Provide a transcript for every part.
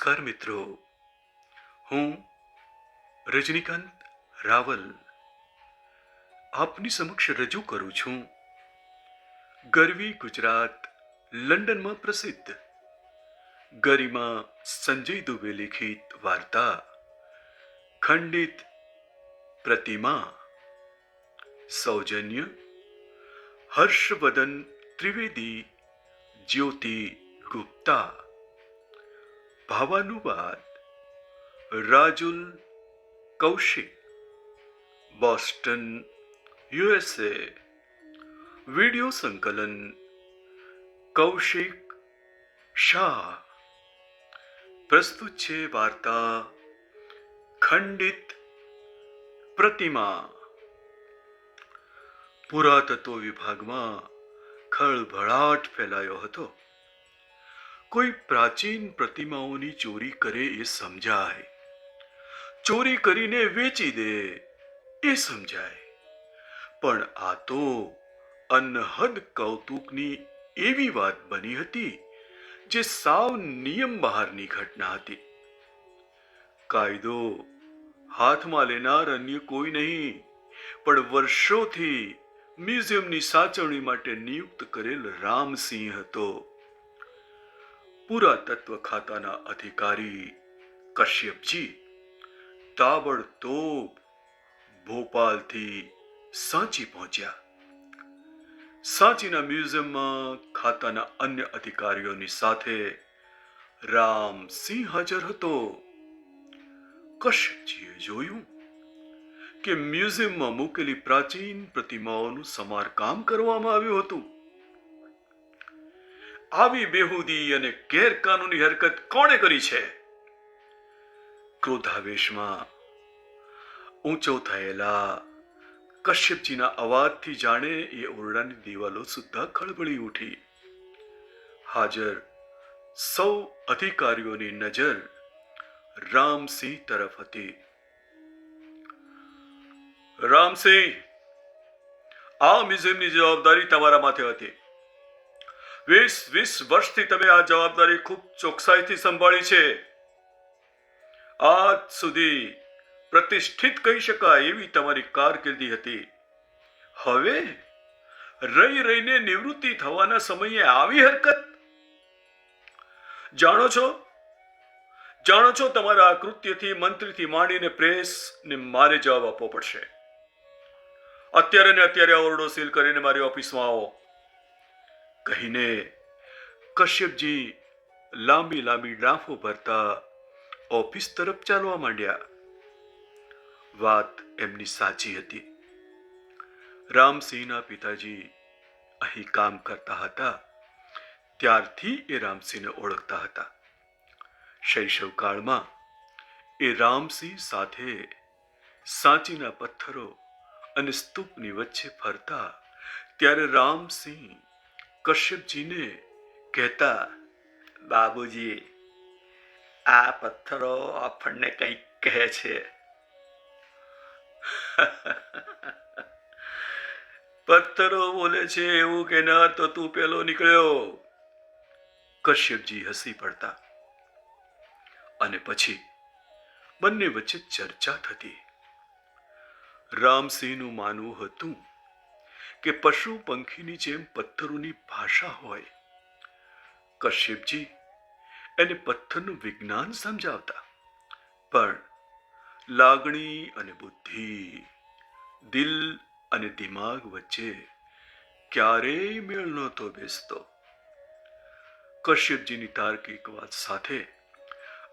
નમસ્કાર મિત્રો હું રજનીકાંત રાવલ આપની સમક્ષ રજૂ કરું છું ગરવી ગુજરાત લંડનમાં પ્રસિદ્ધ ગરિમા સંજય દુબે લિખિત વાર્તા ખંડિત પ્રતિમા સૌજન્ય હર્ષવદન ત્રિવેદી જ્યોતિ ગુપ્તા ભાવાનુવાદ. Rajul Kaushik, Boston, USA. Video સંકલન, કૌશિક શાહ. પ્રસ્તુત છે વાર્તા, ખંડિત પ્રતિમા. પુરાતત્વ વિભાગમાં ખળભળાટ ફેલાયો હતો. કોઈ પ્રાચીન પ્રતિમાઓની ચોરી કરે એ સમજાય. ચોરી કરીને વેચી દે એ સમજાય. પણ આ તો અનહદ કૌતુકની એવી વાત બની હતી જે સાવ નિયમ બહારની ઘટના હતી. કાયદો હાથમાં લેનાર અન્ય કોઈ નહીં, પણ વર્ષોથી મ્યુઝિયમની સાચવણી માટે નિયુક્ત કરેલ રામસિંહ હતો. પુરાતત્વ ખાતાના અધિકારી કશ્યપજી તાબડતોબ ભોપાલથી સાંચી પહોંચ્યા. સાંચીના મ્યુઝિયમમાં ખાતાના અન્ય અધિકારીઓની સાથે રામસિંહ હાજર હતો. કશ્યપજીએ જોયું કે મ્યુઝિયમમાં મૂકેલી પ્રાચીન પ્રતિમાઓનું સમારકામ કરવામાં આવ્યું હતું. આવી બેહુદી અને ગેરકાનૂની હરકત કોણે કરી છે? ક્રોધાવેશમાં ઊંચો થયેલા કશ્યપજીના અવાજથી જાણે એ ઓરડાની દિવાલો સુદ્ધા ખળબળી ઉઠી. હાજર સૌ અધિકારીઓની નજર રામસિંહ તરફ હતી. રામસિંહ, આ મ્યુઝિયમની જવાબદારી તમારા માથે હતી. વીસ વીસ વર્ષથી તમે આ જવાબદારી ખૂબ ચોકસાઈથી સંભાળી છે. આજ સુધી પ્રતિષ્ઠિત કહી શકાય એવી તમારી કારકિર્દી હતી. હવે રહી, રહીને નિવૃત્તિ થવાના સમયે આવી હરકત? જાણો છો? જાણો છો તમારા આ કૃત્યથી, મંત્રીથી માંડીને પ્રેસ ને મારે જવાબ આપવો પડશે. અત્યારે ને અત્યારે ઓરડો સીલ કરીને મારી ઓફિસમાં આવો. કહીને કશ્યપજી લાંબી લાંબી ડાફો ભરતા ઓફિસ તરફ ચાલવા માંડ્યા. વાત એમની સાચી હતી. રામસિંહના પિતાજી અહીં કામ કરતા હતા. ત્યારથી એ રામસિંહને ઓળખતા હતા. શૈશવકાળમાં એ રામસિંહ સાથે સાચીના પથ્થરો અને સ્તૂપની વચ્ચે ફરતા. ત્યારે રામસિંહ કશ્યપજીને કહેતા, બાબુજી, આ પથ્થરો આપણને કંઈક કહે છે. પથ્થરો બોલે છે એવું કહેનાર તો તું પેલો નીકળ્યો. કશ્યપજી હસી પડતા. અને પછી બંને વચ્ચે ચર્ચા થતી. રામસિંહનું માનવું હતું કે પશુ પંખીની જેમ પથ્થરોની ભાષા હોય. કશ્યપજી એને પથ્થરનું વિજ્ઞાન સમજાવતા, પણ લાગણી અને બુદ્ધિ, દિલ અને દિમાગ વચ્ચે ક્યારેય મેળ નહોતો બેસતો. કશ્યપજીની તાર્કિક વાત સાથે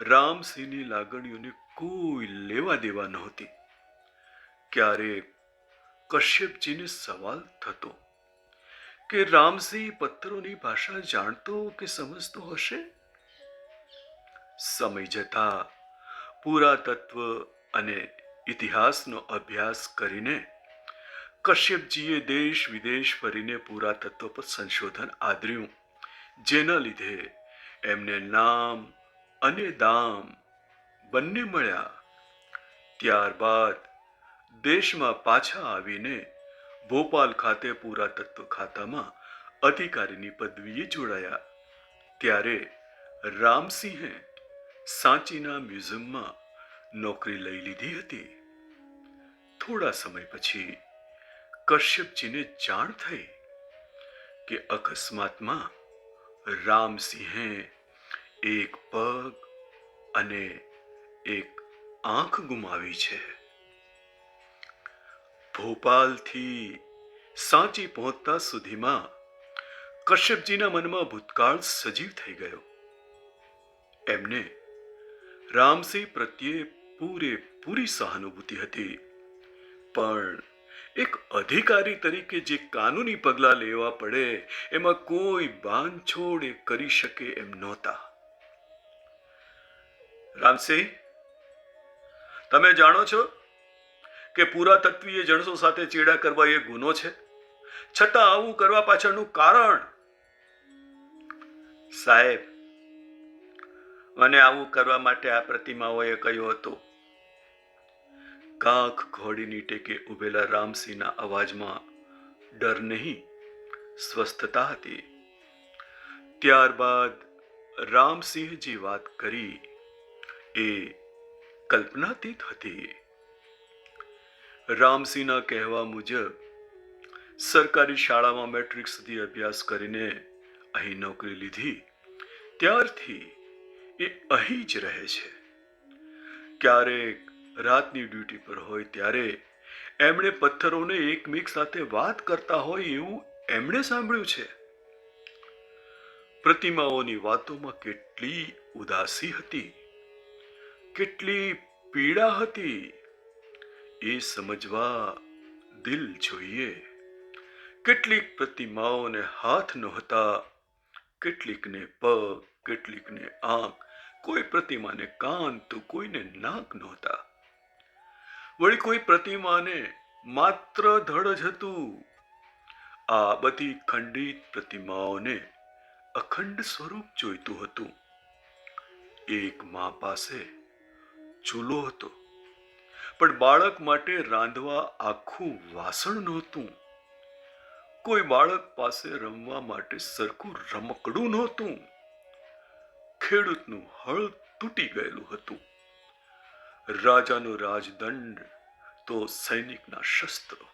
રામસિંહની લાગણીઓને કોઈ લેવા દેવા નહોતી. ક્યારેક કશ્યપજીને સવાલ થતો કે રામસિંહ પત્રોની ભાષા જાણતો કે સમજતો હશે? સમય જતા પુરાતત્વ અને ઇતિહાસનો અભ્યાસ કરીને કશ્યપજીએ દેશ વિદેશ ફરીને પુરાતત્વ પર સંશોધન આદર્યું, જેના લીધે એમને નામ અને દામ બંને મળ્યા. ત્યારબાદ દેશમાં પાછા આવીને ભોપાલ ખાતે પુરાતત્વ ખાતામાં અધિકારીની પદવીએ જોડાયા. ત્યારે રામસિંહે સાંચીના મ્યુઝિયમમાં નોકરી લઈ લીધી હતી. થોડા સમય પછી કશ્યપજીને જાણ થઈ કે અકસ્માતમાં રામસિંહે એક પગ અને એક આંખ ગુમાવી છે. ભોપાલથી સાંચી પહોંચતા સુધીમાં કશ્યપજીના મનમાં ભૂતકાળ સજીવ થઈ ગયો. એમને રામસિંહ પ્રત્યે પૂરેપૂરી સહાનુભૂતિ હતી. પણ એક અધિકારી તરીકે જે કાનૂની પગલાં લેવા પડે, એમાં કોઈ બાંધછોડ એ કરી શકે એમ નહોતા. રામસિંહ, તમે જાણો છો કે પુરાતત્વીય જણસો સાથે ચેડા કરવા એ ગુનો છે? છતાં આવું કરવા પાછળનું કારણ? સાહેબ, મને આવું કરવા માટે આ પ્રતિમાઓએ કહ્યું હતું. કાંખ ઘોડીની ટેકે ઉભેલા રામસિંહના અવાજમાં ડર નહીં, સ્વસ્થતા હતી. ત્યારબાદ રામસિંહજી વાત કરી, એ કલ્પનાતીત હતી. રામસિંહના કહેવા મુજબ, સરકારી શાળામાં મેટ્રિક સુધી અભ્યાસ કરીને અહીં નોકરી લીધી. ત્યારથી એ અહીં જ રહે છે. ક્યારેક રાતની ડ્યુટી પર હોય, ત્યારે એમણે પથ્થરોને એકમેક સાથે વાત કરતા હોય એવું એમણે સાંભળ્યું છે. પ્રતિમાઓની વાતોમાં કેટલી ઉદાસી હતી, કેટલી પીડા હતી. એ સમજવા દિલ જોઈએ. કેટલીક પ્રતિમાઓને હાથ નહોતા, કેટલીકને પગ, કેટલીકને આંખ, કોઈ પ્રતિમાને કાન તો કોઈને નાક નહોતા. વળી કોઈ પ્રતિમાને માત્ર ધડ જ હતું. આ બધી ખંડિત પ્રતિમાઓને અખંડ સ્વરૂપ જોઈતું હતું. એક મા પાસે ચૂલો હતો. પણ બાળક માટે રાંધવા આખું વાસણ નહોતું. કોઈ બાળક પાસે રમવા માટે સરખું રમકડું નહોતું. ખેડૂતનું હળ તૂટી ગયેલું હતું. રાજાનો રાજદંડ તો સૈનિકના શસ્ત્રો.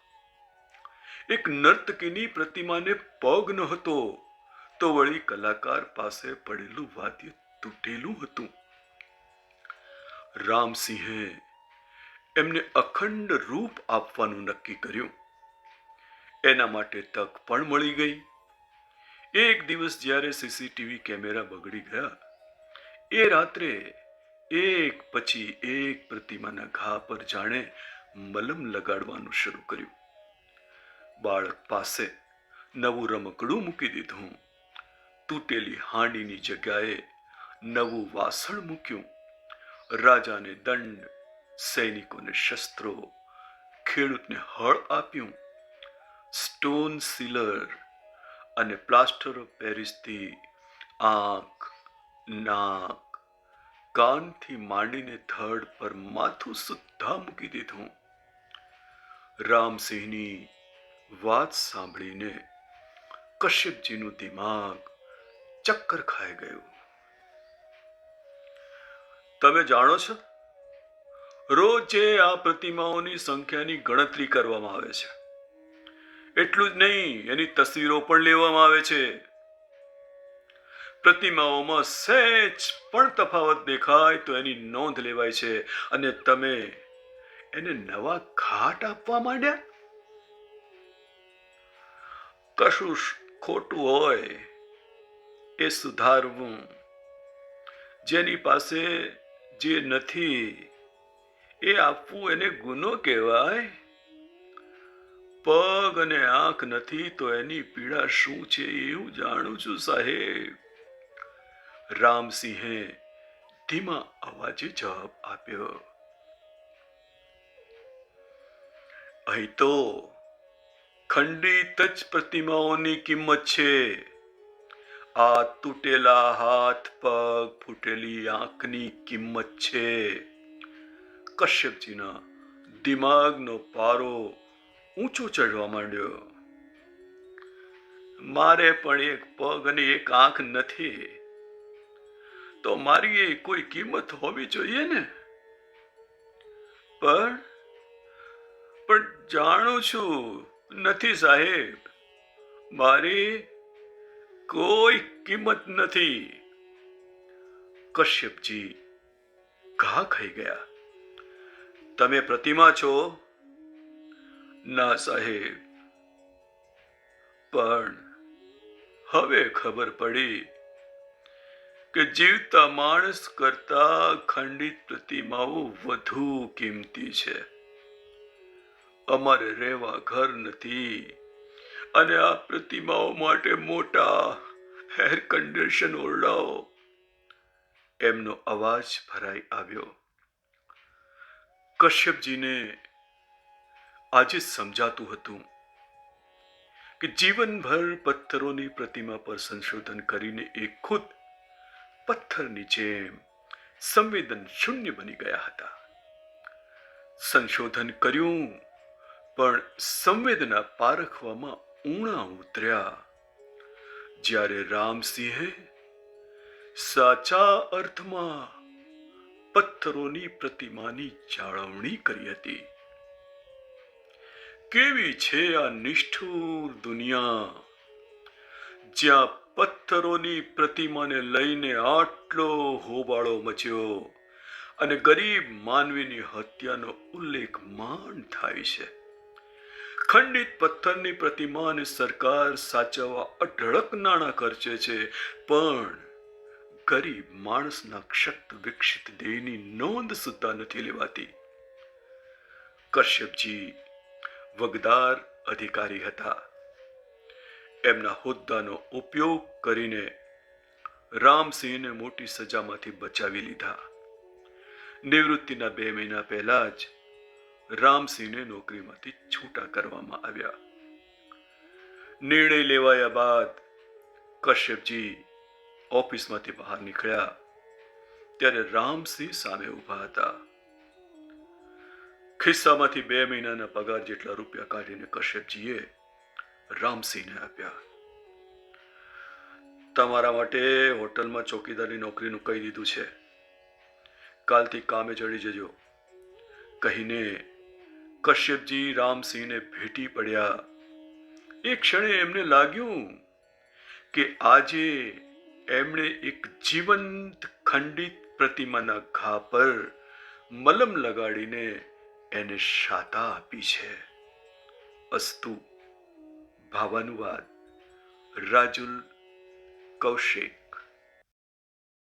એક નર્તકીની પ્રતિમાને પગ નહોતો, તો વળી કલાકાર પાસે પડેલું વાદ્ય તૂટેલું હતું. રામસિંહે એમને અખંડ રૂપ આપવાનું નક્કી કર્યું. એના માટે તક પણ મળી ગઈ. એક દિવસ જ્યારે સીસીટીવી કેમેરા બગડી ગયા, એ રાત્રે એક પછી એક પ્રતિમાના ઘા પર જાણે મલમ લગાડવાનું શરૂ કર્યું. બાળક પાસે નવું રમકડું મૂકી દીધું. તૂટેલી હાંડીની જગ્યાએ નવું વાસણ મૂક્યું. રાજાને દંડ સૈનિકોને શસ્ત્રો, ખેડૂતને હળ આપ્યું, સ્ટોન સીલર અને પ્લાસ્ટર ઓફ પેરિસથી આંખ, નાક, કાનથી માંડીને ધડ પર માથું સુદ્ધા મૂકી દીધું. રામસિંહની વાત સાંભળીને કશ્યપજીનું દિમાગ ચક્કર ખાઈ ગયું. તમે જાણો છો રોજે આ પ્રતિમાઓની સંખ્યાની ગણતરી કરવામાં આવે છે. એટલું જ નહીં, એની તસવીરો પણ લેવામાં આવે છે. પ્રતિમાઓમાં સહેજ પણ તફાવત દેખાય તો એની નોંધ લેવાય છે. અને તમે એને નવા ઘાટ આપવા માંડ્યા? કશું ખોટું હોય એ સુધારવું. જેની પાસે જે નથી એ આપવું એને ગુનો કહેવાય. પગ અને આંખ નથી તો એની પીડા શું છે એવું જાણું છું સાહેબ. રામસિંહે ધીમા અવાજે જવાબ આપ્યો. અહીં તો ખંડિત જ પ્રતિમાઓની કિંમત છે. આ તૂટેલા હાથ, પગ, ફૂટેલી આંખની કિંમત છે. કશ્યપજીના દિમાગનો પારો ઊંચો ચડવા માંડ્યો. મારે પણ એક પગ અને એક આંખ નથી. તો મારી એ કોઈ કિંમત હોવી જોઈએ ને? પણ પણ જાણું છું નથી સાહેબ. મારી કોઈ કિંમત નથી. કશ્યપજી ઘા ખાઈ ગયા. તમે પ્રતિમા છો? ના સાહેબ. પણ હવે ખબર પડી કે જીવતા માણસ કરતા ખંડિત પ્રતિમાઓ વધુ કિંમતી છે. અમારે રહેવા ઘર નથી અને આ પ્રતિમાઓ માટે મોટા એર કન્ડિશન ઓરડાઓ. એમનો અવાજ ભરાઈ આવ્યો. કશ્યપજીને આજે સમજાતું હતું કે જીવનભર પથ્થરોની પ્રતિમા પર સંશોધન કરીને એ ખુદ પથ્થરની જેમ સંવેદન શૂન્ય બની ગયા હતા સંશોધન કર્યું પણ સંવેદના પારખવામાં ઊણા ઉતર્યા જ્યારે રામસિંહે સાચા અર્થમાં પથ્થરોની પ્રતિમાની જાળવણી કરી હતી. કેવી છે આ નિષ્ઠુર દુનિયા? જ્યાં પથ્થરોની પ્રતિમાને લઈને આટલો હોબાળો મચ્યો અને ગરીબ માનવીની હત્યાનો ઉલ્લેખ માંડ થાય છે. ખંડિત પથ્થરની પ્રતિમાને સરકાર સાચવવા અઢળક નાણાં ખર્ચે છે, પણ ગરીબ માણસના ક્ષત વિકસિત દેહની નોંધ સુદ્ધા નથી લેવાતી. કશ્યપજી વગદાર અધિકારી હતા. એમના હોદ્દાનો ઉપયોગ કરીને રામસિંહને મોટી સજામાંથી બચાવી લીધા. નિવૃત્તિના બે મહિના પહેલા જ રામસિંહને નોકરીમાંથી છૂટા કરવામાં આવ્યા. નિર્ણય લેવાયા બાદ કશ્યપજી ઓફિસમાંથી બહાર નીકળ્યા ત્યારે રામસિંહ સામે ઊભા હતા. ખિસ્સામાંથી બે મહિનાના પગાર જેટલા રૂપિયા કાઢીને કશ્યપજીએ રામસિંહને આપ્યા. તમારા માટે હોટલમાં ચોકીદારની નોકરીનું કહી દીધું છે. કાલથી કામે ચડી જજો. કહીને કશ્યપજી રામસિંહને ભેટી પડ્યા. એ ક્ષણે એમને લાગ્યું કે આજે એમણે એક જીવંત ખંડિત પ્રતિમાના ઘા પર મલમ લગાડીને એને શાતા આપી છે. અસ્તુ, ભાવાનુવાદ, રાજુલ કૌશિક.